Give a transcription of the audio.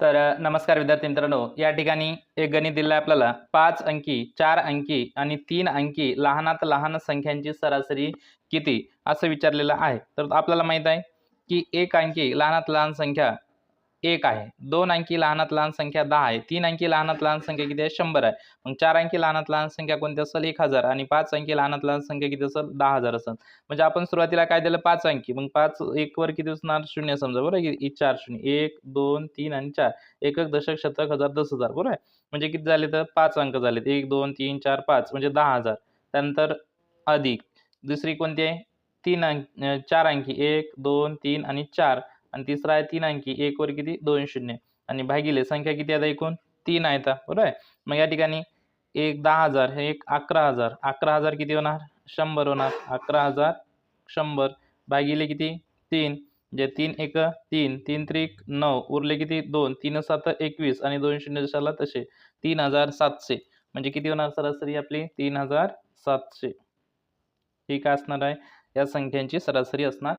तर नमस्कार विद्यार्थी मित्रांनो. या ठिकाणी एक गणित दिलं आहे आपल्याला. पाच अंकी चार अंकी आणि तीन अंकी लहानात लहान संख्यांची सरासरी किती? असं विचारलेलं आहे. तर आपल्याला माहीत आहे की एक अंकी लहानात लहान संख्या एक आहे. दोन अंकी लहानात लहान संख्या दहा आहे. तीन अंकी लहानात लहान संख्या किती आहे? शंभर आहे. मग चार अंकी लहानात लहान संख्या कोणती असेल? एक हजार. आणि पाच अंकी लहानात लहान संख्या किती असेल? दहा हजार असेल. म्हणजे आपण सुरुवातीला काय दिलं? पाच अंकी. मग पाच एक वर किती असणार शून्य समजा. बरोबर चार शून्य. एक दोन तीन आणि चार. एकक दशक शतक हजार दस हजार. बरोबर आहे? म्हणजे किती झाले तर पाच अंक झालेत. एक दोन तीन चार पाच. म्हणजे दहा हजार. त्यानंतर अधिक. दुसरी कोणती आहे? तीन अंक अं, चार अंकी. एक दोन तीन आणि चार. आणि तिसरा आहे तीन अंकी एक वर किती? दोन शून्य. आणि भागिले संख्या किती आता एकूण? तीन आहेत बरोबर आहे? मग या ठिकाणी एक दहा हजार हे एक अकरा हजार. अकरा हजार किती होणार? शंभर होणार. अकरा हजार शंभर. भागिले किती? तीन. म्हणजे तीन एक तीन. तीन त्रिक नऊ. उरले किती? दोन. तीन सात एकवीस. आणि दोन शून्य जशाला तसे. तीन हजार सातशे. म्हणजे किती होणार सरासरी आपली? तीन हजार सातशे. ही काय असणार आहे. या संख्यांची सरासरी असणार